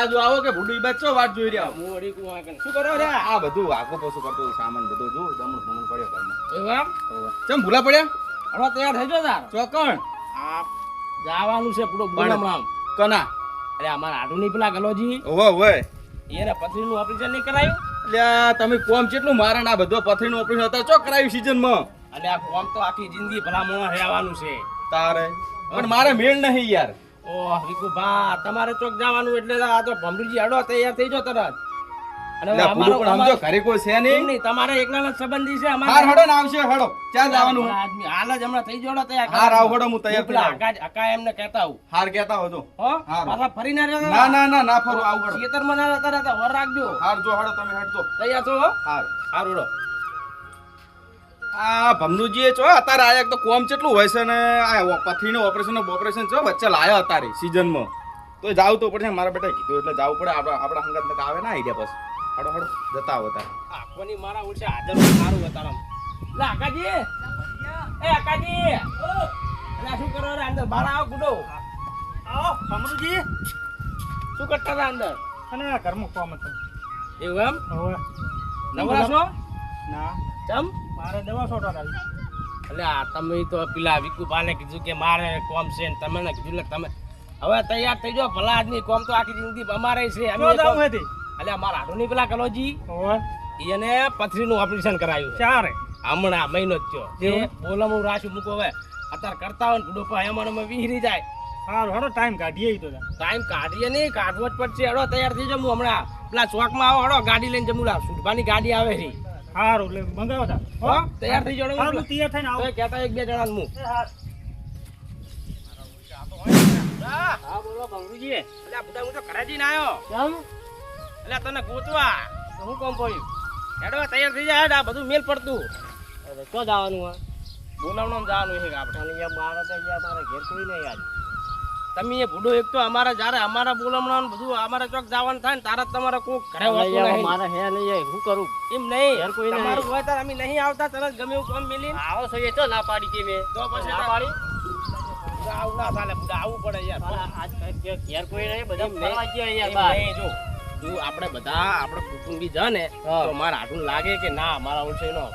બાજુ આવો કે ભૂડું બચ્ચો વાત જોઈ રહ્યા હું? વળી કુ આ શું કરો રે આ બધું આખો પોસું કરતો સામાન બધો જો જમણ ભમણ પડ્યો ઘરમાં. એવા ચમ ભૂલા પડ્યા? હવે તૈયાર થઈ જાઓ તાર. ચોકણ. આ જવાનું છે પૂરો બોલમણામ કના? અરે અમાર આડું નહીં પેલા ગલોજી. ઓવે ઓવે એને પથરીનું ઓપરેશન નહીં કરાયું? એટલે તમે કોમ કેટલું મારે ને આ બધો પથરીનું ઓપરેશન હતા ચો કરાયું સીઝનમાં અને આ કોમ તો આખી જિંદગી ભલામણ રહેવાનું છે. તારે. પણ મારે મેળ નહીં યાર. ઓહ તમારે ચોક જવાનું એટલે આ તો ભમરીજી હડો તૈયાર થઈ જાઓ તરત. અને હવે પણ સમજો ઘરે કોઈ છે નહીં. નહીં તમારે એકલા સંબંધી છે હાર અમારે હડો ને આવશે હડો. ચાલ જવાનું આદમી હાલ જ હમણાં થઈ જોડો તૈયાર હાર આવ હડો હું તૈયાર થઈ પેલા જાઉં. અકા અકા એમને કહેતા હું હાર કહેતા હો તો હો? પાછા ફરી ના રહ્યો ના ના ના ના ફરું આવ હડો. ખેતરમાં ના રહેતા રાખજો. હાર જો હડો તમે તૈયાર છો? હાર. હારું હડો. આ ભમનુજી ચો અત્યારે આયા એક તો કોમ કેટલું હોય છે ને આ પથરીનું ઓપરેશન ઓપરેશન ચો વચ્ચે લાયો અત્યારે સીઝનમાં તો જાવ તો પડશે મારા બેટા કીધું એટલે જાવું પડે આપણા આપણા હંગાત ને આવે ના આઈડિયા બસ હડો હડો જતા આવો તારે આખોની મારા ઉડશે હાજર મારું સારું હતા આકાજી! એ આકાજી! અલા શું કરો રે અંદર? બહાર આવો ગુડો. આવો ભમરુજી. શું કરતા હતા અંદર? અને આ ઘરમાં કોમ હતું એવું એમ? હવે. નવરા છો? ના. ચમ મારે દવા છોટવા આવી એટલે આ તમે તો પેલા વિકુભાને કીધું કે મારે કોમ છે ને તમે ને કીધું એટલે તમે હવે તૈયાર થઈ જાઓ ભલા આદમી કોમ તો આખી જિંદગી અમારે છે. અમે તો કોમ- હતી એટલે અમારા હાડુની પેલા કલોજી એને પથરીનું ઓપરેશન કરાયું ચારે. હમણાં મહિનો જ થયો? બોલમું રાશું મૂકો હવે. અત્યારે કરતા હોય ને પર હમણાં વિહરી જાય. સારું હડો ટાઈમ કાઢીએ તો ટાઈમ કાઢીએ નહીં કાઢવો જ પડશે. હડો તૈયાર થઈ જમું હમણાં પેલા ચોકમાં આવો હડો ગાડી લઈને જમું. લાવ સુટભાની ગાડી આવે રી સારું લે મંગાવો તા. હો? તૈયાર થઈ જડો સારું તૈયાર થઈને આવો. તો કહેતા એક બે જણા હું હા બોલો બંગરુજી એટલે બુડા હું તો કરાજી ના આવ્યો કેમ? એટલે તને ગોતવા. તો હું કોમ પડ્યું? હેડવા તૈયાર થઈ જાય આ બધું મેલ પડતું. તો જવાનું હા બોલાવવાનું જવાનું છે આપણે? અહીંયા મારે તો અહીંયા મારા ઘેર કોઈ નહીં યાર તમે એ ભૂડો એક તો અમારા જ્યારે અમારા બોલમણા બધું અમારે ચોક જવાનું થાય ને તારે તમારે કોક ઘરે નહીં. મારે હે નહીં શું કરું એમ નહીં યાર કોઈ. તમારું હોય અમે નહીં આવતા તરત ગમે એવું કામ મિલી આવો છો એ તો ના પાડી કે મેં તો પછી ના પાડી આવું ના ચાલે બધા આવવું પડે યાર આજ ઘેર- કોઈ નહીં બધા ફરવા. ગયા યાર બહાર. જો તું આપણે બધા આપણે કુટુંબી જ ને હા. તો મારા હાટું લાગે કે ના મારા ઓળશે નો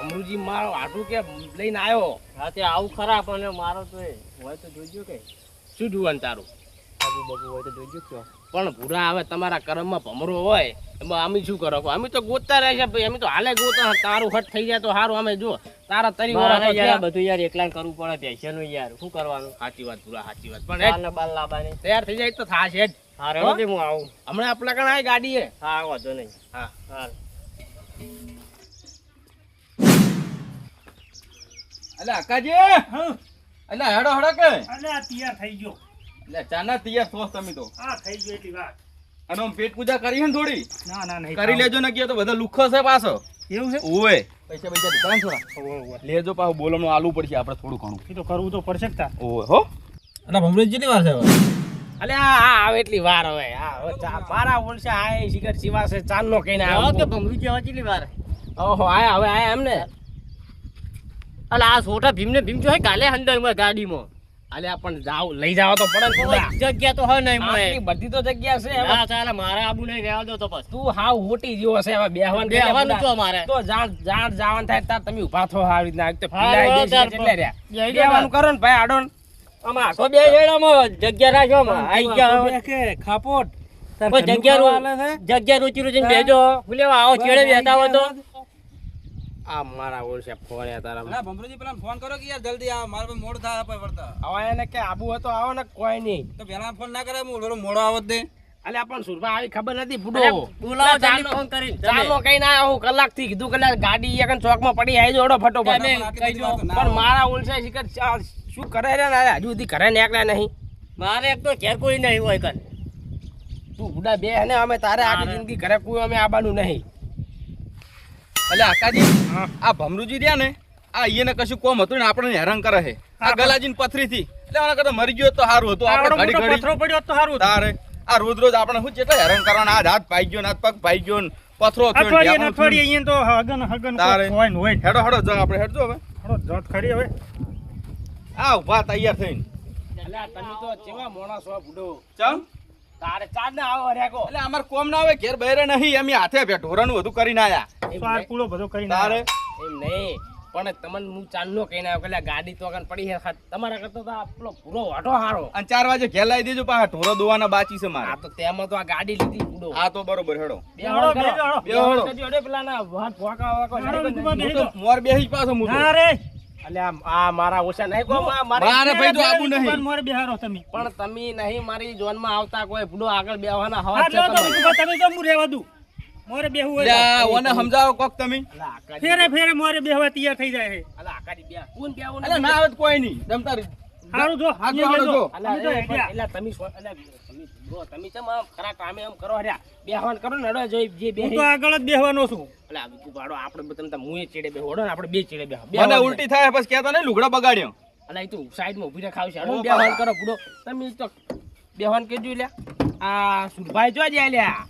અમરુજી મારો હાટું કે લઈને આવ્યો હા તે આવું ખરા પણ મારો તો હોય તો જોઈજો કે શું જોવાનું તારું. બાબુ બાબુ હોય તો જોઈજો કે પણ ભૂરા આવે તમારા કર્મમાં ભમરો હોય એમાં અમે શું કરો અમે તો ગોતતા રહે છે ભાઈ. અમે તો હાલે ગોતા તારું હટ થઈ જાય તો સારું અમે જો તારા તરી વાળા યાર બધું યાર એકલા કરવું પડે પૈસાનું યાર. શું કરવાનું? સાચી વાત ભૂરા સાચી વાત. પણ તૈયાર થઈ જાય તો થાશે જ હા હો? હું આવું? હમણાં આપણા કણ આવી ગાડી હે હા વાંધો નહીં. હા. હા એટલે અકાજી એટલે હેડો હડો કે? અને આ તૈયાર થઈ ગયો. એટલે ચાના તૈયાર થો તમે તો. હા થઈ ગયો એટલી વાત. અને આમ પેટ પૂજા કરી ને થોડી? ના ના નહીં કરી લેજો ને કે તો બધા લુખો છે પાછો. એવું છે? ઓવે પૈસા પૈસા દીધા થોડા. લેજો પાછું બોલવાનું આલુ પડશે આપણે થોડું ઘણું. એ તો કરવું તો પડશે જ તા. ઓવે હો. અને ભમરેજ વાર છે હવે? અલે આ આ આવે એટલી વાર હવે. આ મારા ઓળશે આ એ શિખર શિવાસે નો કહીને હા કે ભમરી જેવા કેટલી વાર. ઓહો આયા હવે આયા એમ ને અલે આ છોટા ભીમ ને ભીમ જો કાલે અંદરમાં ગાડીમાં. અલે પણ જાવ લઈ જાવ તો પડે જગ્યા તો હ નહીં મળે બધી તો જગ્યા છે હા ચાલે મારે આબુ નહીં રહેવા દો તો બસ. તું હાવ હોટી જેવો છે હવે બેહવાનું બે તો મારે. તો જાણ જાણ જાવન થાય તાર તમે ઊભા થો આવી તો દેશે તાર એટલે રહ્યા. બેહવાનું કરો ને ભાઈ આડોન ને. તો બે વેળામાં જગ્યા રાખો માં આઈ ગયા કે ખાપોટ. જગ્યા રોચી રોચીને બેજો હું આવો ચેડે બેઠા હોય તો. આ મારા ઓળશે ફોન યાર તારા ના ભમરુજી પેલા ફોન કરો કે યાર જલ્દી આ મારે મોડ થાય પછી વળતા હવે એને કે આબુ હતો આવો ને કોઈ નહીં. તો પેલા ફોન ના કરે હું ઓલો મોડો આવત દે. અલે પણ સુરભા આવી ખબર નથી ફૂડો બુડો બોલાવો જલ્દી ફોન કરી ચાલો કઈ ના આવું કલાકથી કીધું કલાક ગાડી એક ચોકમાં પડી આવી જોડો ફટોફટ. પણ મારા ઓળશે શિકર શું કરે રે ના હજુ સુધી ઘરે નીકળ્યા નહીં. મારે એક તો ઘેર કોઈ નહીં હોય કન તું બુડા બે હે ને અમે તારે આખી જિંદગી ઘરે કોઈ અમે આવવાનું નહીં. એટલે આકાજી આ ભમરુજી રહ્યા ને આ અહીંયા કશું કોમ હતું ને આપણને હેરાન કરે છે. આ ગલાજીન પથરી થી એટલે આના કરતા મરી ગયો તો સારું હતું આપણે ઘડી ઘડી. પથરો પડ્યો તો સારું હતું. તારે આ રોજ રોજ આપણે શું કેટલા હેરાન કરવાના આ હાથ પાઈ ગયો ને હાથ પગ પાઈ ગયો ને પથરો અઠવાડિયે અઠવાડિયે અહીંયા તો હગન હગન તારે. હોય ને હોય હેડો હેડો જો આપણે હેડજો હવે. હેડો જોત ખરી હવે. આ ઊભા તૈયાર થઈને. એટલે તમે તો જેવા મોણા છો બુડો ચમ? તારે ચાર ના આવો રેકો એટલે અમાર કોમ ના આવે ઘેર બહેરે નહીં એમ હાથે બે ઢોરણ બધું કરીને આયા. સાર. પૂળો બધો કરીને તારે? એમ નહીં. પણ તમને હું ચાંદલો કહીને આવ્યો કે ગાડી તો આગળ પડી છે ખાત. તમારા કરતો તો આ પૂરો વાટો હારો. અને ચાર વાગે ઘેર લાવી દેજો પાછા ઢોરો દોવાના બાચી છે આ તો તેમાં તો આ ગાડી લીધી પૂડો. આ તો બરોબર હેડો. બે હેડો, બે હેડો. બે હોડ અડે પેલા ના વાત તો મોર બેહી પાછો તો. ના રે. આ મારા ઓછા નહીં કો મારી ભાઈ તો આબુ નહીં. મારે બેહારો તમે? પણ તમે નહીં મારી જોનમાં આવતા કોઈ ભૂડો આગળ બેહવાના હવા છે તમે તો હું રહેવા દઉં? મોરે બેહવું હોય ઓને સમજાવો કોક તમે. ફેરે ફેરે મોરે બેહવા તૈયાર થઈ જાય છે. અલા, આકાડી બે. કોણ બેહવું એટલે ના આવત કોઈ નહીં. જમતા સારું જો હા, જો. અલા, તમે અલા, તમે બ્રો, તમે ચમ આમ ખરા કામે આમ કરો હર્યા બેહવાન કરો ને હડો જોઈ જે હું તો આગળ જ બેહવાનો છું. અલા વિકુ ભાડો આપણે બધા તમે મુએ ચીડે બેહો. ને આપણે બે ચીડે બેહો. મને ઉલટી થાય પછી કહેતા નહીં લુગડા બગાડ્યો. અલા એ સાઈડમાં ઊભી રાખાવ છે હડો બેહવાન કરો પૂડો તમે તો બેહવાન કેજો લ્યા. આ સુરભાઈ જો જાય લ્યા.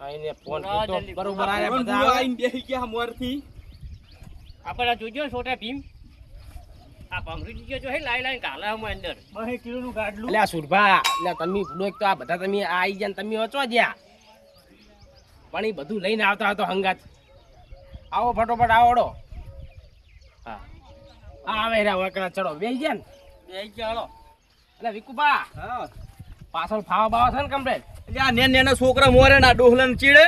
આઈને ફોન કરતો. બરોબર પણ બધા. આઈને બેહી ગયા મોરથી. આપણે જોજો છોટા ભીમ. આ ભમરી ગયો જો હે લાઈ લાઈ કાલા હમ અંદર. બહે ગાડલું. અલ્યા સુરભા એટલે તમે પૂડો તો આ બધા તમે આ આઈ ગયા તમે વચવા જ્યા. પણ એ બધું લઈને આવતા હતો હંગાત. આવો ફટોફટ આવડો હા. આ આવે રે વકરા ચડો. બેસી ગયા ને? બે ચાલો એટલે વિકુબા પાછળ ફાવા બાવા છે ને કમ્પ્લેટ? એટલે આ નેન નેના છોકરા મોરે ના ડોહલા ચીડે.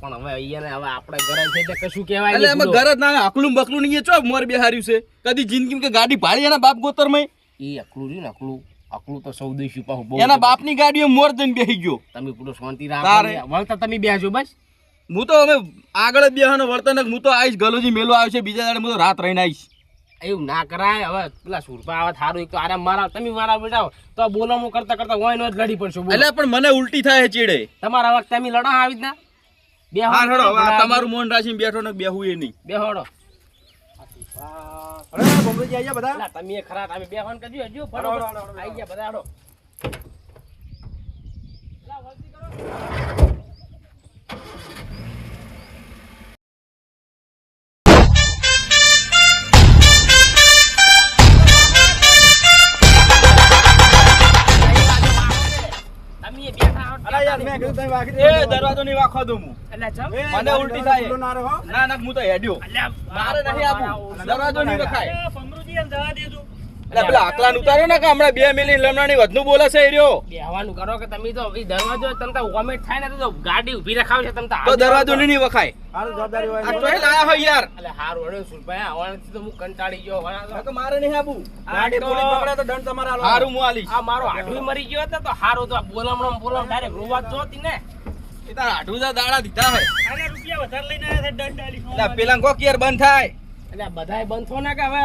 પણ હવે અહીંયા હવે આપણે ઘરે છે એટલે કશું કહેવાય એટલે અમે ઘરે જ ના અકલું બકલું નહીં એ ચો મોર બેહાર્યું છે. કદી જિંદગી કે ગાડી ભાડી એના બાપ ગોતરમાં એ અકલું રહ્યું ને અકલું અકલું તો સૌદેશી પાહુ બહુ એના બાપની ગાડીઓ મોર જઈને બેહી ગયો. તમે પૂરો શાંતિ રાખો વળતા તમે બેહજો બસ. હું તો હવે આગળ જ બેહવાનો વર્તન હું તો આવીશ. ગલોજી મેલો આવ્યો છે બીજા દાડે હું તો રાત રહીને આવીશ. એવું ના કરાય. હવે પેલા સુરપા આવે થારું એક તો આરામ મારા તમે મારા બેટા તો બોલામણું કરતા કરતા હોય નો જ લડી પડશો. એટલે પણ મને ઉલટી થાય ચીડે. તમારા વખતે તમે લડો આવી રીતના બે હા હેડો હવે આ તમારું મન રાખીને બેઠો ને બેહું એ નહીં. બે હોડો. બમરોજી આયા બધા. તમે ખરા તમે બે હોન કરજો હજુ ફટો ગયા બધા કરો. અરે યાર મેં કીધું તમે વાગી એ દરવાજો નહીં વાખવા દઉં હું. એટલે ચમ? મને ઉલટી થાય. ના ના હું તો હેડ્યો. મારે નહીં આવું દરવાજો નહીં વખાય એ જવા દેજો. એટલે પેલા આકલાન ઉતારો ને કે હમણાં બે મિનિટ લમણાની વધુ બોલે છે એ રહ્યો. બેહવાનું કરો કે તમે તો દરવાજો તમને વોમિટ થાય ને તો ગાડી ઊભી રખાવ છે તમે તો દરવાજો નહીં વખાય. જવાબદારી આ તો લાયા હોય યાર. એટલે હારું સુરભાઈ આવવાથી તો હું કંટાળી ગયો તો- મારે નહીં આવું ગાડી પોલીસ પકડે તો દંડ તમારા હારું હું આલીશ આ મારો હાડું મરી ગયો હતો તો હારું તો બોલામણો બોલામ ડાયરેક્ટ રોવા જોતી ને. એ તારા દાડા દીધા હે. રૂપિયા વધારે લઈને આવ્યા છે દંડ આલી પેલા કોક યાર બંધ થાય. એટલે બધાય બંધ થો ના કે હવે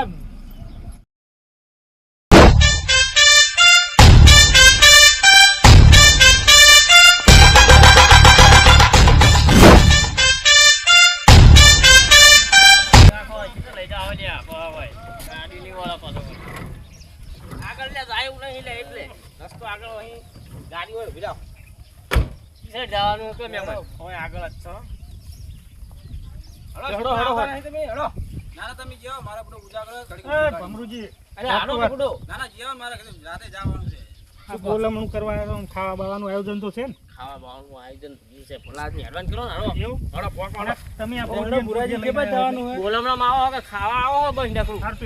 આગળ લે જાય એવું નહીં લે એટલે. રસ્તો આગળ અહીં. ગાડી હોય ઊભી કિસે જવાનું હતું ને એમાં. આગળ જ છો. હેડો, હેડો, હેડો. તમે, હેડો. ના ના તમે જાઓ મારા બધું ઉજાગર ઘડીક ભમરુજી અરે હાલો પકડો. ના ના જાઓ મારે રાતે જવાનું છે. બોલમણું કરવા ખાવા બાવાનું આયોજન તો છે ને? ખાવા બાવાનું આયોજન છે હેડવાન કરો ને. એવું? તમે આ આવો કે ખાવા આવો બસ હારું તો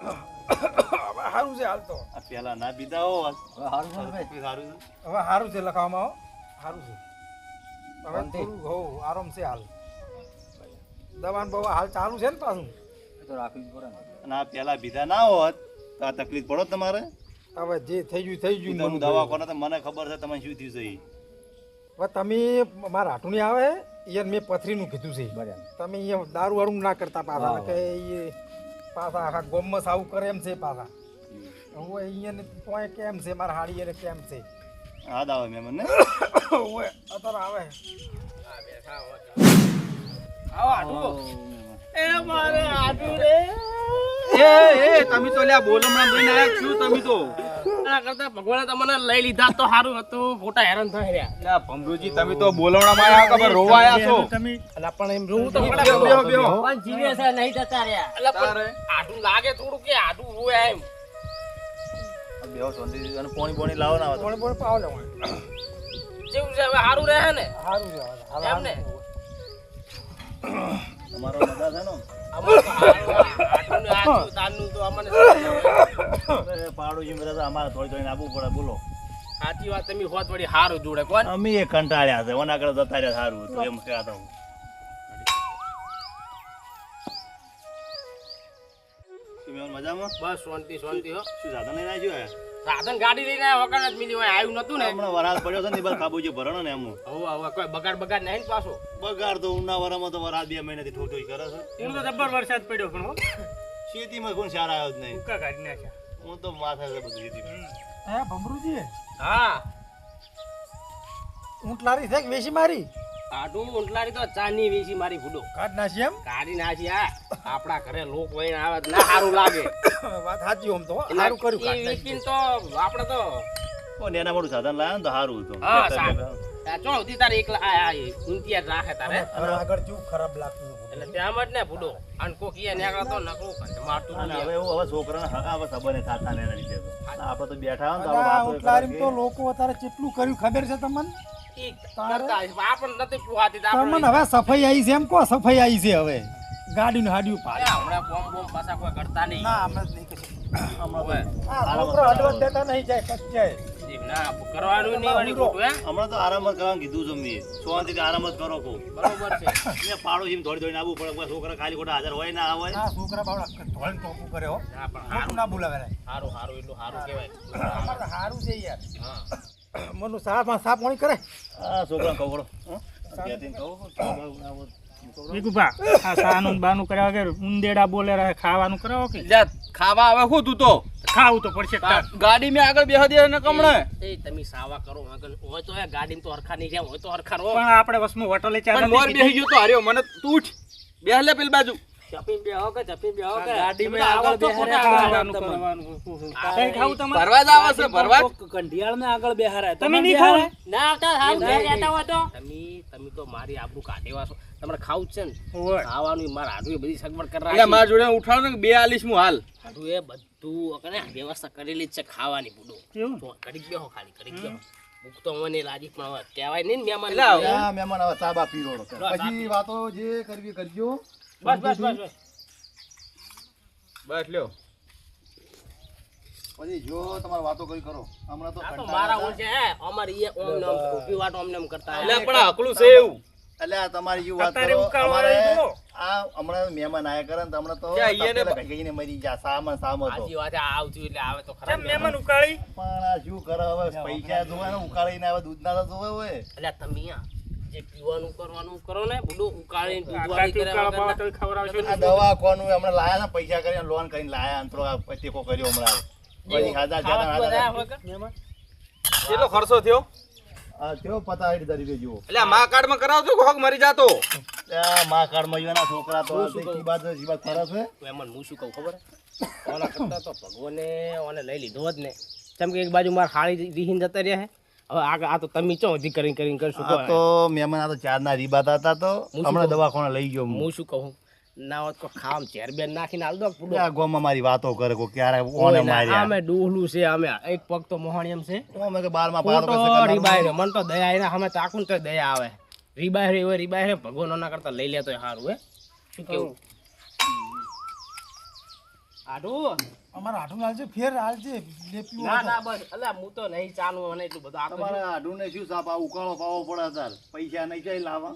સારું છે હાલ તો. આ પેલા ના પીધા હો સારું છે સારું છે. હવે સારું છે લખાવામાં સારું છે. હવે થોડું હો આરામ છે હાલ. દવાન બવા હાલ ચાલુ છે ને પાછું. અને આ પેલા પીધા ના હોત તો આ તકલીફ પડો તમારે. હવે જે થઈ ગયું થઈ ગયું તમે દવા કોને તો મને ખબર છે તમે શું થયું છે હવે તમે મારા હાટું નહીં આવે યાર મેં પથરીનું કીધું છે. તમે અહીંયા દારૂ વાળું ના કરતા પાછા કે એ પાછા આખા ગોમમાં સાવું કરે એમ છે પાછા. હું અહીંયા પોય કેમ છે? મારા હાડી એને કેમ છે? હાથ આવે મેં મને ઓય અત્યારે આવે. આવો આડું એ મારે આડું રે. એ એ તમે તો લ્યા બોલમણા લઈને આયા છો તમે તો? કરતા ભગવાને તમને લઈ લીધા તો સારું હતું. ખોટા હેરાન થઈ રહ્યા. લ્યા ભમરુજી તમે તો બોલમણા માં ખબર રોવા છો? તમે અલા પણ એમ જોવું તો પડે. બેહો, બેહો, બેહો. પણ જીવે છે નહીં જતા રહ્યા. અલા પણ આડું લાગે થોડું કે આડું હોય એમ. બેહો શાંતિથી અને પોણી પોણી લાવો ના પાવ લેવા જેવું છે હવે સારું રહે ને? સારું છે એમ ને? તમારો મજા છે ને? અમારે તો તો તો થોડી થોડી આપવું પડે બોલો સાચી વાત તમે હોત વળી સારું જોડે કોણ અમે એ કંટાળ્યા છે ઓના આગળ જતા રહ્યા સારું હતું એમ કહેતા હું મજામાં બસ શાંતિ શાંતિ હો શું સાધન લઈને આવ્યો? સાધન ગાડી લઈને વગર જ મિલી હોય આવ્યું નતું ને. હમણાં વરાળ પડ્યો છે ને બસ ખાબોચી ભરણો ને એમ હવે હવે કોઈ બગાડ બગાડ નહીં પાછો. બગાડ તો ઉના વરામાં તો વરાળ બે મહિનાથી ઠોક કરે છે. એમ તો જબ્બર વરસાદ પડ્યો પણ હો. ખેતીમાં કોણ સારા આવ્યો જ નહીં. ઉકા કાઢી નાખ્યા. હું તો માથા છે બધું ખેતીમાં. હે ભમરુજી? હા. ઊંટ લારી છે કે વેસી મારી? આડું ઉંટલારી તો ચાની વેચી મારી ભૂડો. કાઢ નાખી એમ? કાઢી નાખી આ આપણા ઘરે લોક વહીને આવે ના સારું લાગે. વાત સાચી આમ તો સારું કર્યું કાઢ. વેચીને તો આપણે તો ઓ નેના મોટું સાધન લાવ્યા ને તો સારું હતું. હા, સારું. આ ચો સુધી તારે એકલા આ આ ઊંટિયા રાખે તારે. આગળ જેવું ખરાબ લાગતું એટલે ત્યાં જ ને ભૂડો. અને કોક ઈ નીકળે તો નકરું કંઈ મારતું હવે એવું હવે છોકરાને હગા હવે ખબર નહીં થતા ને લીધે તો. આપણે તો બેઠા હોય ને તો લોકો અત્યારે કેટલું કર્યું ખબર છે તમને? ઈ કરતા હશે. નથી પોહાતી તમને હવે સફાઈ આવી છે એમ કહો સફાઈ આવી છે હવે. ગાડીનું હાડિયું પાડ. અરે હમણાં બોમ બોમ પાછા કોઈ કરતા નહીં. ના હમણાં નહીં કશું. હવે. આ છોકરો અડવત દેતા નહીં જાય કચ્ચાય. ઈ ના કરવાનું નહીં વળી ખોટું હે? હમણાં તો આરામ જ કીધું છે મેં. આરામ જ કરો કહું બરોબર છે. મેં પાડોશી દોડી દોડીને પડે. છોકરા ખાલી ખોટા હાજર હોય ના હોય. છોકરા ના પણ ખોટું હારું. ના બોલાવે સારું હારું હારું એટલું સારું કેવાય સારું છે યાર. હા. મનુ સાહેબ સાફ પાણી કરે? આ છોકરા કહું છોકરા આ સાનું બાનું કર્યા વગર ઉંદેડા બોલે રહે ખાવાનું કરાવો કે? ખાવા આવે શું તું તો. ખાવું તો પડશે ગાડી મેં આગળ બેહા દે ને કમણે. એ તમે સાવા કરો આગળ હોય તો એ ગાડીને તો હરખા નહીં જાય હોય તો હરખા રહો. પણ આપણે વસમાં હોટલે ચા મોર બેહી ગયો તો હાર્યો. મને તું બેહલે પેલી બાજુ. ચપીને બેહો કે ચપીને બેહો કે? ગાડીમાં આગળ તો બેહાડે ખોટા ખાવાનું આગળ કરવાનું. તમારે. કઈ ખાવું ભરવા જ આવે છે ભરવા? કંઢિયાળને આગળ બેહારાય. તમે તમે નહીં ખાવ? ના આવતા હારું ઘેર રહેતા હોય તો? તમે તમે તો મારી આબરૂ કાઢેવા છો તમારે ખાવું છે ને? ખાવાનું મારા હાડું બધી સગવડ કરી એટલે મારા જોડે ઉઠાડો ને બે આલીસ હું હાલ. હાડું એ બધું વ્યવસ્થા કરેલી જ છે ખાવાની બુડો. કરી ગયો ખાલી કરી ગયો. ભૂખ તો મને લાગી પણ કહેવાય નહીં મહેમાન મહેમાન હવે ચા બા પીરોડો લો, ચા પછી વાતો જે કરવી કરજો. બસ બસ બસ બસ. બસ લ્યો. પછી જો તમારે વાતો કરી કરો. હમણાં તો આ તો કંટાળા મારા હતા. છે અમારે એ ઓમ ને ઓમ વાટ ઓમ ને કરતા એટલે પણ આકલું છે એવું. એટલે આ તમારી જે વાત કરો. અમારે આ હમણાં મહેમાન આયા કરે ને હમણાં તો મરી ગયા. સામાન સામો તો આજી વાત આવતી એટલે આવે તો ખરા કેમ મહેમાન ઉકાળી? પણ આ શું કરે હવે? પૈસા જોવે ને ઉકાળીને આવે દૂધ ના તો જોવે હોય. એટલે તમે આ જે પીવાનું કરવાનું કરો ને બધું ઉકાળીને દૂધવાળી કરે આ દવા કોનું હમણાં લાયા ને પૈસા કરીને લોન કરીને લાયા અંતરો આ ટેકો કર્યો હમણાં. પછી ખાધા ખાધા. કેટલો ખર્ચો થયો? તેઓ પતા ધરી દેજો એટલે મા કાર્ડમાં કરાવજો કે હોક મરી જાતો? માં કાળમાં યુવાના છોકરા તો આ દેખી બાદ છે. હું શું કહું ખબર? ઓના કરતા તો ભગવાને ઓને લઈ લીધો જ ને. કેમ કે એક બાજુ મારા હાળી વિહીન જતા રહ્યા હે આ તો તમે ચો હજી કરીને કરીને કરશું આ તો મહેમાન આ તો ચાર ના રીબાતા હતા તો હમણાં? દવાખાને લઈ ગયો હું. શું કહું? ના હોત કો ખામ ચેર બેન નાખીને આલ દો પૂડો. આ મારી વાતો કરે કોઈ ક્યારે ઓને માર્યા. અમે ડોહલું છે અમે એક પગ તો મોહણી એમ છે. અમે કે બારમાં રે મન તો દયા એને અમે તાકું તો દયા આવે. રીબાઈ રે હોય રીબાઈ રે ભગવાન ના કરતા લઈ લે તો સારું હે? શું કેવું? આડું. અમારા હાથું હાલજે ફેર હાલ છે પીવો ના ના બસ. અલા હું તો નહીં ચાલુ મને એટલું બધું. તમારે નહીં શું સાપ? આ ઉકાળો પાવો પડે તાર પૈસા નહીં ચાઈ લાવવા.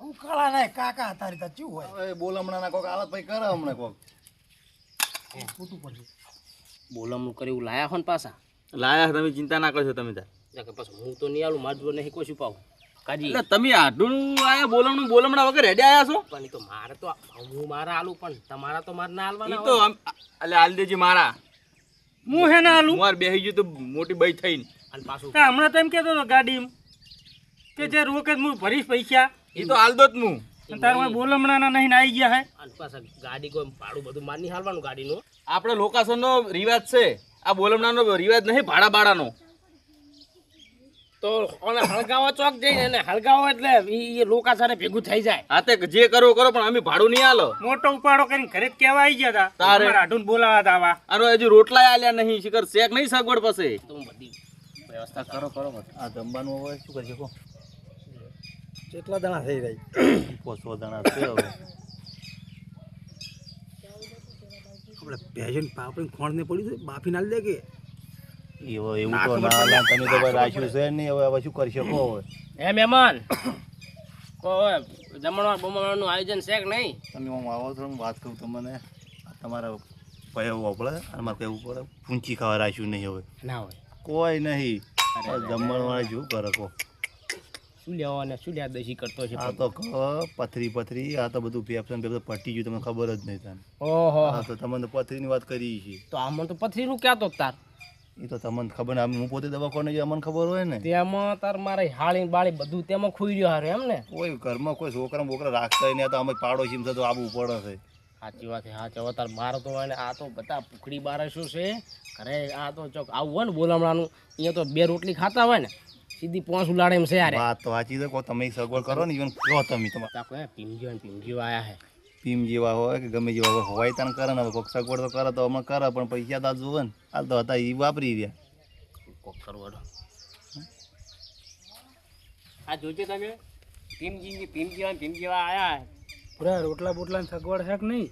ઉકાળા નહીં કાકા તારી ચેવું હોય? હવે બોલ હમણાં ના કોક આલત ભાઈ કરે હમણાં કોક. ખોટું પડશે બોલમણું કરી એવું લાયા હો ને પાછા? લાયા તમે ચિંતા ના કરશો તમે તાર એટલે પછી હું તો નહીં આલું મારું નહીં કોઈ છુપાવું કાજી એટલે તમે આઢું આયા બોલમણું બોલમણા વગર રેડી આયા છો? પણ તો મારે તો હું મારા આલું પણ તમારા તો મારે ના આલવાના તો એટલે આલ દેજી મારા. હું હે ના આલું મારે બેહી ગયું તો મોટી બઈ થઈને. અને પાછું હમણાં તો એમ કહેતો હતો ગાડી કે જે રોકે જ હું ભરીશ પૈસા. એ તો આલ દો જ હું અને તારમાં બોલમણાના નહીં આવી ગયા હે? પાછા ગાડી કોઈ ભાડું બધું માર નહીં હાલવાનું ગાડીનું. આપણે લોકાસનનો રિવાજ છે. આ બોલમણાનો રિવાજ નહીં ભાડા ભાડાનો તો ઓને હળગાવા ચોક જઈને એને હળગાવો એટલે એ લોકા સાથે ભેગું થઈ જાય. હા તે જે કરો કરો પણ અમે ભાડું નહીં આલો. મોટો ઉપાડો કરીને ઘરે કેવા આવી ગયા હતા તારે. આઢું બોલાવા હતા આવા. આનો હજુ રોટલા આલ્યા નહીં શિખર શેક નહીં સગવડ પાસે તો બધી વ્યવસ્થા કરો કરો આ જમવાનું હવે શું કરશે કહો? કેટલા દણા થઈ રહી પોસો દાણા છે હવે. આપણે ભેજન પાપડી ખોણ ને પડ્યું છે બાફી નાલ દે કે? એવો એવું તો ના હાલે. તમે તો ભાઈ રાખ્યું છે નહીં હવે હવે શું કરી શકો હવે. હે મહેમાન. કોઈ જમણવાર બમણવાનું આયોજન છે કે નહીં? તમે હું આવો તો હું વાત કરું તમને. તમારા ભાઈ વાપરે અને મારે કહેવું પડે પૂંચી ખાવા રાખ્યું નહીં હવે. ના હોય. કોઈ નહીં. જમણવાળા શું કરે કહો. શું લેવા અને શું લ્યા દસી કરતો છે? આ તો ક પથરી પથરી આ તો બધું ફેફસન ફેફસન પટી ગયું તમને ખબર જ નહીં તને. ઓહો. હા તો તમને પથરીની વાત કરી છે. તો આમાં તો પથરીનું ક્યાં તો તાર? એ તો તમને ખબર ને હું પોતે દવાખાને જે અમને ખબર હોય ને. તેમાં તાર મારે હાળી બાળી બધું તેમાં ખુઈ રહ્યો હારે એમ ને? કોઈ ઘરમાં કોઈ છોકરા બોકરા રાખતા નહીં તો અમે પાડોશી તો આવવું પડે છે સાચી વાત છે સાચી વાત તાર મારો તો એને આ તો બધા પુખડી બારે શું છે. ઘરે આ તો ચોક આવું હોય ને બોલામણાનું અહીંયા તો બે રોટલી ખાતા હોય ને સીધી પાંચ ઉલાડે એમ છે યાર વાત તો સાચી છે તમે સગવડ કરો ને ઇવન કહો તમે. તમારે હે પીમજીઓ પીમજીઓ આયા હે પીમ જેવા હોય કે ગમે જેવા હોય. હોય તને કરે ને હવે સગવડ તો કરે તો અમે કરે પણ પૈસા તો આ જોવે ને. હાલ તો હતા એ વાપરી રહ્યા. કોક આ જોજે તમે. ભીમજી ભીમજી જેવા ભીમ જેવા આયા પૂરા રોટલા બોટલા સગવડ છે કે નહીં?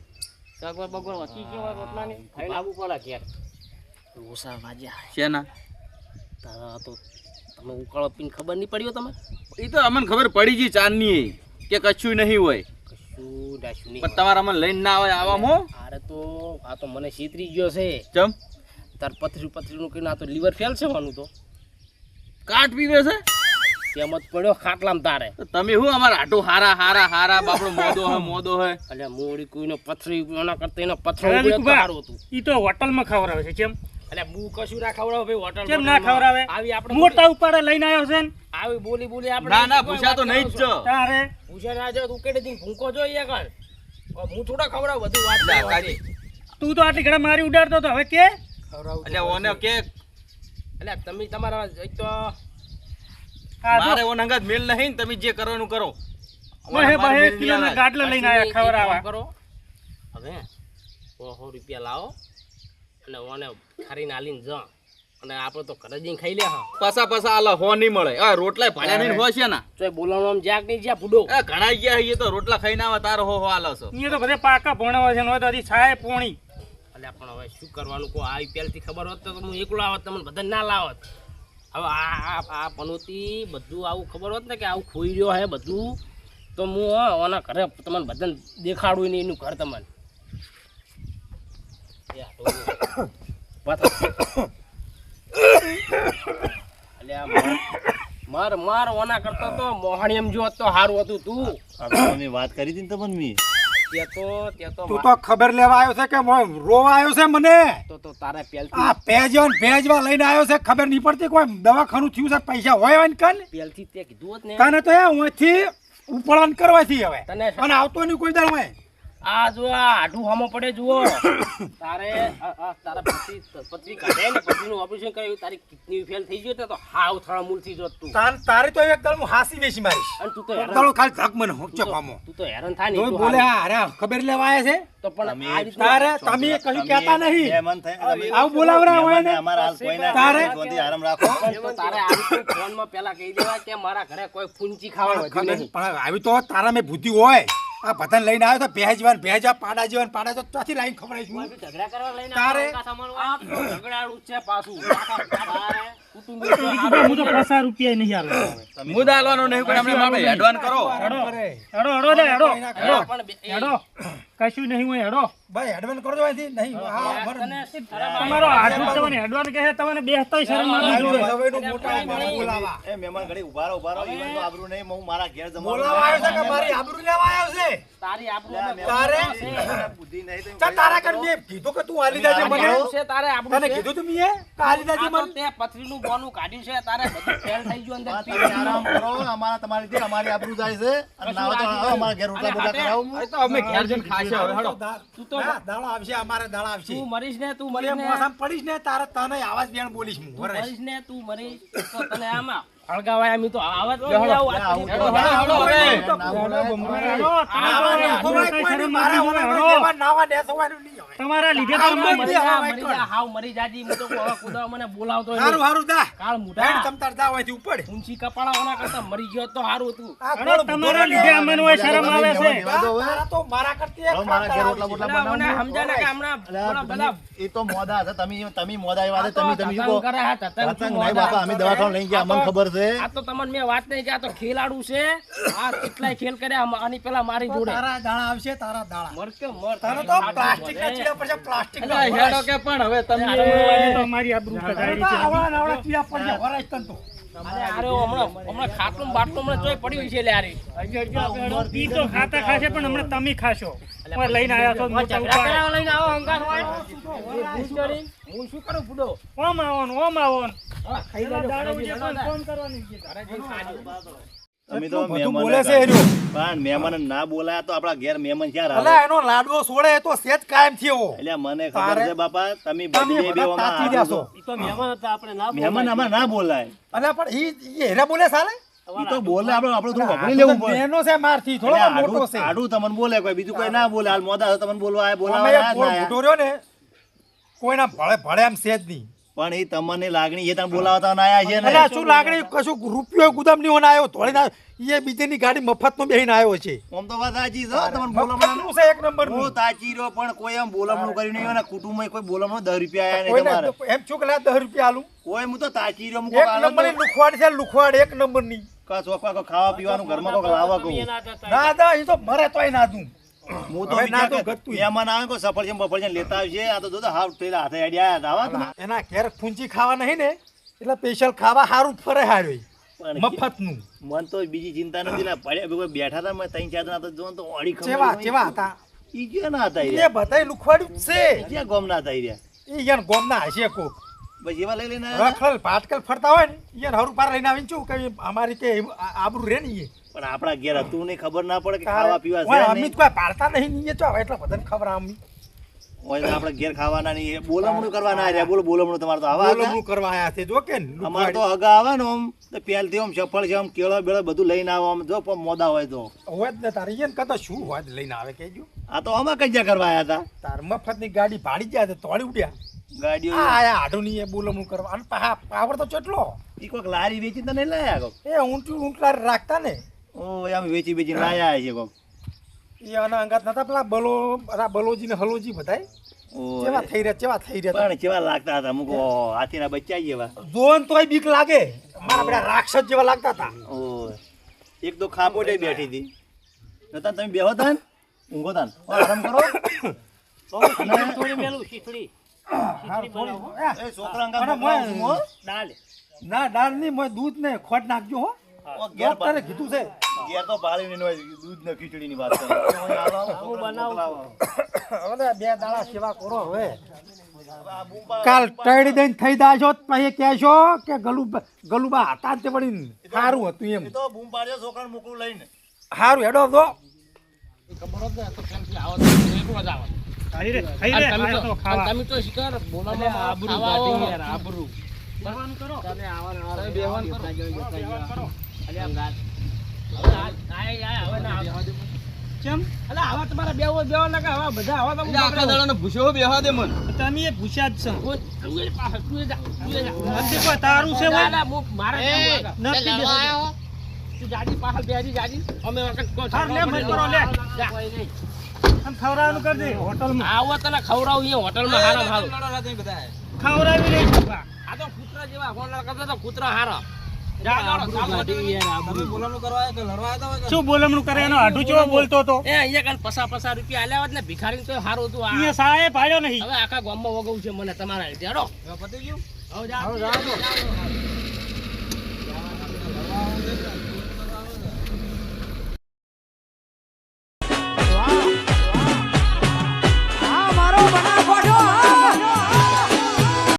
સગવડ બગવડ વસી ગયો હોય રોટલાની. ખાઈ આવવું પડે ઘેર. ઓસા વાજ્યા. શેના? તારા તો તમે ઉકાળો પીને ખબર નહીં પડ્યો તમે એ તો અમને ખબર પડી ગઈ ચાંદની. કે કશું નહીં હોય. કશું ડાશું નહીં પણ તમારા લઈને ના આવે આવામ અરે તો આ તો મને છેતરી ગયો છે. ચમ? તાર પથરી પથરીનું કહીને આ તો લીવર ફેલ છે વાનું તો. કાટ પીવે છે? તેમ જ પડ્યો ખાટલામ તારે. તમે શું અમારા હાટુ હારા હારા હારા બાપડો મોદો હે મોદો હે. એટલે મોડી કોઈનો પથરી એના કરતા એનો પથરો સારું હતું. ઈ તો હોટલમાં ખવડાવે છે કેમ એટલે બુ કશું ના ખવડાવો ભાઈ હોટલ કેમ ના ખવડાવે? આવી આપણે મોટા ઉપાડે લઈને આવ્યો છે આવી બોલી બોલી આપણે ના ના ભૂસા તો નહીં જ છો. તારે? ભૂસા ના જો તું કેડે દીન ભૂંકો જો અહીંયા કર હું થોડા ખવડાવ બધું વાત ના કાઢી. તું તો આટલી ઘડા મારી ઉડાડતો તો હવે કે? એટલે ઓને કે એટલે તમે તમારા એક તો મારે ઓન અંગત મેલ નહીં ને તમે જે કરવાનું કરો. બહે બહે કિલોના ગાડલા લઈને આયા ખવડાવવા. કરો. હવે સો રૂપિયા લાવો. અને ઓને ખરીને આલીને જ. અને આપણે તો ઘરે જઈને ખાઈ લે હા. પાછા પાછા આલા હો નહીં મળે. આ રોટલા ભાડ્યા નહીં હો. છે ને. તો બોલાવવાનું જ્યાક નહીં જ્યાં ફૂડો એ ઘણા ગયા હઈએ તો રોટલા ખાઈને આવે તારો હો હો આલો છો. અહીંયા તો બધે પાકા ભોણાવા છે ને હોય તો હજી છાય પોણી. એટલે પણ હવે શું કરવાનું કો આવી પહેલથી ખબર હોત તો હું એકલો આવત તમને બધા ના લાવત. હવે આ આ આ પનોતી બધું આવું ખબર હોત ને કે આવું ખોઈ રહ્યો હે બધું તો હું હા ઓના ઘરે તમને બધાને દેખાડું નહીં એનું ઘર તમને એ હાટો. વાત સાચી. એટલે આ માર માર માર ઓના કરતા તો મોહણી એમ જો તો સારું હતું તું. અમે વાત કરી હતી ને તમને મેં. તો તું તો ખબર લેવા આવ્યો છે કે મો- રોવા આવ્યો છે મને? તો તો તારે પહેલથી આ ભેજવા ને ભેજવા લઈને આવ્યો છે ખબર નહીં પડતી કોઈ દવાખાનું થયું છે પૈસા હોય હોય ને કન? પહેલથી તે કીધું ને. કાને તો એ કરવાથી હવે. તને અને આવતો નહીં કોઈ દર હોય. આ જો આ આઢું હામો પડે જુઓ. તારે આ- આ તારા પતિ પત્રી કાઢે ને પત્રીનું ઓપરેશન કર્યું તારી કિડની ફેલ થઈ ગયો તો હાવ થળા મૂળથી જોત તું. તાન તારે તો એક દળ હું હાસી વેચી મારીશ. અને તું તો હેરાન ખાલી ધક મને હું તું તું તો હેરાન થાય ને તો બોલે હા અરે ખબર લેવા છે? તો પણ તમે આ રીતનું- તારે તમે કશું કહેતા નહીં. મહેમાન થાય તમે બોલાવરા હોય ને? અમારા હાલ કોઈ ના તારે? કરે, આરામ રાખો. તારે આ રીતનું ફોનમાં પહેલા કહી દેવા કે મારા ઘરે કોઈ ફૂંચી ખાવા પણ વધ્યું ખબર- નહીં પણ આવી તો તારા મેં ભૂતી હોય. આ પતન લઈને આવ્યો તો ભેજ વાન ભેજા પાડા જીવન પાડા તો ત્યાંથી લાઈન ખબર કોઈ ઝઘડા કરવા લઈને તારે? આ ઝઘડાળું છે પાછું. હું તો પચાસ રૂપિયા નહીં આલો મુદ આલવાનો નહીં પણ આપણે આપણે હેડવાન કરો હેડો હેડો હેડો હેડો હેડો પણ બે- એ- હેડો કશું નહીં હોય હેડો ભાઈ એડવાન્સ કરો અહીંથી નહીં તમારો તમને હેડવાન કહે તમને બેસતાય શરમ બોલાવા એ મહેમાન ઘડી ઊભા રહો ઊભા રહો ઈવન તો આબરૂ નહીં હું મારા ઘેર જમવાનું બોલાવા આવ્યો છે કે મારી આબરૂ લેવા આવ્યો છે? તારી તારે? બુદ્ધિ નહીં તો તારા કર મેં કીધું કે તું આલી જાજે મને? છે તારે આબરૂ તને કીધું તું મીએ? આલી જાજે મને? તે પથરીનું બોનું કાઢ્યું છે તારે બધું ફેલ થઈ ગયું અંદર. પી આરામ કરો અમારા તમારી રીતે અમારી આબરૂ જાય છે અને નાવા તો અમારા ઘેર રોટલા બોટલા કરાવું. એ તો અમે ઘેર જઈને ખાશે હવે હડો તું તો દાળ આવશે અમારે દાળ આવશે. તું મરીશ ને તું મરીશ ને. મોસમ પડીશ ને તારે તને આવાજ બેન બોલીશ હું તું મરીશ ને તું મરીશ તો તને આમાં હળગાવાય એમ તો આવે તો લે, હળો. આવું આ આવું હેડો, તો હેડો, હેડો, હવે. હેડો. હેડો, હેડો. તમારા લીધે તો મરી જા, મરી જા, હાવ મરી જાજી હું તો હવે કુદાવા મને બોલાવતો ય હારું હારું દા કાળ હેડ મુઢા તમ તાર જા અહીંથી ઉપર ઊંચી કપાળાવાના કરતા મરી ગયો તો હારું હતું. આ તમારા લીધે અમને હોય શરમ આવે છે. દો. તારા તો મારા કરતી એક મારા ઘેર રોટલા બોટલા બનાવ મને સમજાને કે હમણા તમે- એ તો મોદા હતા તમે તમે મોદા એવા આ હતા તમે તમે શું કરે હા, નહીં બાપા અમે દવાખાને લઈ ગયા અમને ખબર છે. આ તો તમને મેં વાત નહીં કે આ તો ખેલાડુ છે. આ કેટલાય ખેલ કર્યા આની પેલા મારી જોડે. તારા દાણા આવશે તારા દાણા. મર. કે મર તારો તો પ્લાસ્ટિક ના ચીડા પડશે પ્લાસ્ટિક હેડો કે પણ હવે તમે તો અમારી આબરૂ કઢાઈ છે. આવડા આવડા ચીડા પડશે વરાય તન તો. અરે હમણાં હમણાં ખાટલું બાટલું હમણાં ચોય પડ્યું છે લે ઈ તો ખાતા ખાશે પણ હમણાં તમે ખાશો. લઈને આવ્યા છો મોટા ઉપાડ. લઈને આવો અંગાર હોય? હું શું કરું બુડો ઓમ ખાઈ લેજો, દાદા. ફોન કરવાની છે. તમે તો બોલે છે પણ મહેમાન ના બોલાયા તો આપણા ઘેર મહેમાન ક્યાં આવે એનો લાડવો છોડે તો સેજ કાયમ થયો. એટલે મને ખબર છે બાપા તમે તમે બે બધા બેઓમાં તાતી રહ્યા છો. આવો ઈ તો મહેમાન હતા આપણે ના મહેમાન આમાં ના બોલાય. અલા પણ ઈ ઈ હેરા બોલે સાલે ઈ તો બોલે આપણે આપણે થોડું આ લેવું પડે. નેનો છે મારથી થોડો મોટો છે. આડું તમને બોલે કોઈ બીજું કોઈ ના બોલે. હાલ મોદા તમને બોલવા આયા, બોલાવા આયા ના રહ્યો ને કોઈના ભળે ભળે એમ સેજ નહીં. પણ એ તમને લાગણી એ તમે બોલાવતા ના આયા છે ને? શું લાગણી? કશું રૂપિયો ગુદામની આવ્યો થોડી ના એ બીજેની ગાડી મફત નો બેહીને આવ્યો છે. આમ તો વાત સાચી છે તમને બોલામણા છે એક નંબર હું તાચી રહ્યો પણ કોઈ આમ બોલામણું કરી નહીં ને કુટુંબમાં કોઈ બોલામણું દસ રૂપિયા આયા નહીં તમારે. એમ છું કે લા દસ રૂપિયા આલું. કોઈ હું તો તાચી રહ્યો મુકો એક નંબરની લુખવાડ છે લુખવાડ એક નંબરની કા ચોપા કો ખાવા પીવાનું ઘરમાં કોઈ લાવવા કહું. ના દા એ તો મરે તોય ના દઉં. હું તો ના તો ગતું. મહેમાન આવે કોઈ સફરજન બફરજન લેતા આવશે આ તો જોતો હાવ પેલા હાથે અડી આવા એના ઘેર ફૂંચી ખાવા નહીં ને એટલે સ્પેશિયલ ખાવા સારું ફરે હાર્યો પણ મફતનું મન તો બીજી ચિંતા નથી લા પડ્યા બેઠા હતા મેં ત્રણ ચાર જણા તો હતા. ઈ ના હતા એ? બધાય લુખવાડ્યું છે. ક્યાં ગોમ ના હતા? એ યાર ગોમના હશે કોક બસ એવા લઈ લઈને રખડલ પાટકલ ફરતા હોય ને યાર હરું પાર લઈને આવીને શું કે અમારી કે આ- રે ને પણ આપણા ઘેર હતું નહીં ખબર ના પડે કે ખાવા પીવા છે અમિત કોઈ પાડતા નહીં ને તો હવે એટલે બધાને ખબર આ હોય આપણે ઘેર ખાવાના નહીં બોલમણું કરવાના રહ્યા. બોલો બોલમણું તમારે તો આવા બોલમણું કરવા આયા છે જો કે અમારે તો હગા આવે ને આમ તો પહેલથી આમ સફળ છે આમ કેળો બેળો બધું લઈને આવો આમ જો પણ મોદા હોય તો. હોય જ ને તારે ઈયન કહેતા શું હોય લઈને આવે કહેજો. આ તો આમાં કજ્યા કરવા આવ્યા હતા? તાર મફતની ગાડી ભાડી જાય તો તોડી ઉડ્યા. ગાડીઓ આ આયા આઢુની એ બોલમણું કરવા. અને પાહા પાવર તો કેટલો? ઈ કોક લારી વેચી તને નહીં લાયા કોક? એ ઊંટું લારી રાખતા ને. ઓ આમ વેચી વેચી લાયા છે કોક. એ આના અંગાત નતા પેલા બલો બલોજી ને હલોજી બધાય. ઓ કેવા થઈ રહ્યા કેવા થઈ રહ્યા પણ કેવા લાગતા હતા? મુકો હાથીના બચ્ચા જેવા. જોન તોય બીક લાગે. મારા બધા રાક્ષસ જેવા લાગતા હતા. ઓ એક તો ખાપોટે બેઠી હતી. નતા તમે બેહો તાન? ઊંઘો તાન. આરામ કરો. થોડી મેલું શીથડી ના દાળ નહીં મોય દૂધ ને ખોટ નાખજો હો. ઓ, ડોક્ટરે કીધું છે. ઘેર તો પાળીને હોય દૂધ ને ખીચડી ની વાત કરે. હાલો, હાલો, છોકરાને મોકલાવો. હવે બે દાડા સેવા કરો હવે. આ બૂમ પાડો. કાલ ટળી દઈને થઈ દાશો પછી કહેશો કે ગલુબ ગલુબા હતા તે વળી સારું હતું એમ. તો બૂમ પાડ્યો છોકરાને મોકલું લઈને. સારું હેડો તો. ખબર જ ને, તો કેમથી આવો તો આવો. ખાઈ રે ખાઈ રે તમે તો- ખાવા તમે તો શિકાર બોલાવવામાં આબરૂ કાઢી યાર, આબરૂ. બેહવાનું કરો. તમે બેહવાનું કરો. અલ્યા ગાત. હવે આય- આય, હવે ના આવે. કેમ અલ્યા, હવે તમારે બેહવું હોય લાગે. હવે બધા હવે તમે આખા દાડાનો ભૂસ્યો બેહવા દે મન તમે એ ભૂસ્યા જ છો કોઈ તારું છે ના, હોય ના, હું- મારે. નથી બેહવાનું. તું જાજી પાછળ બેહજી, જાજી. અમે વખત લે, મત કરો, લે. જા. આમ ખવડાવવાનું કરજે હોટલમાં આવો તને ખવડાવું એ હોટલમાં હારા ભાવ ખવડાવી લઈશું આ તો કૂતરા જેવા હોનર કરતા તો કૂતરા હારા શું બોલમણું કરે એનો આઢું ચેવો બોલતો હતો એ અહીંયા કાલ પસા પસા રૂપિયા આલ્યા હોત ને ભિખારી તો સારું હતું આ અહીંયા સાહેબ પાડ્યો નહીં હવે આખા ગામમાં વગવું છે મને તમારા લીધે ગયું હવે જાઓ.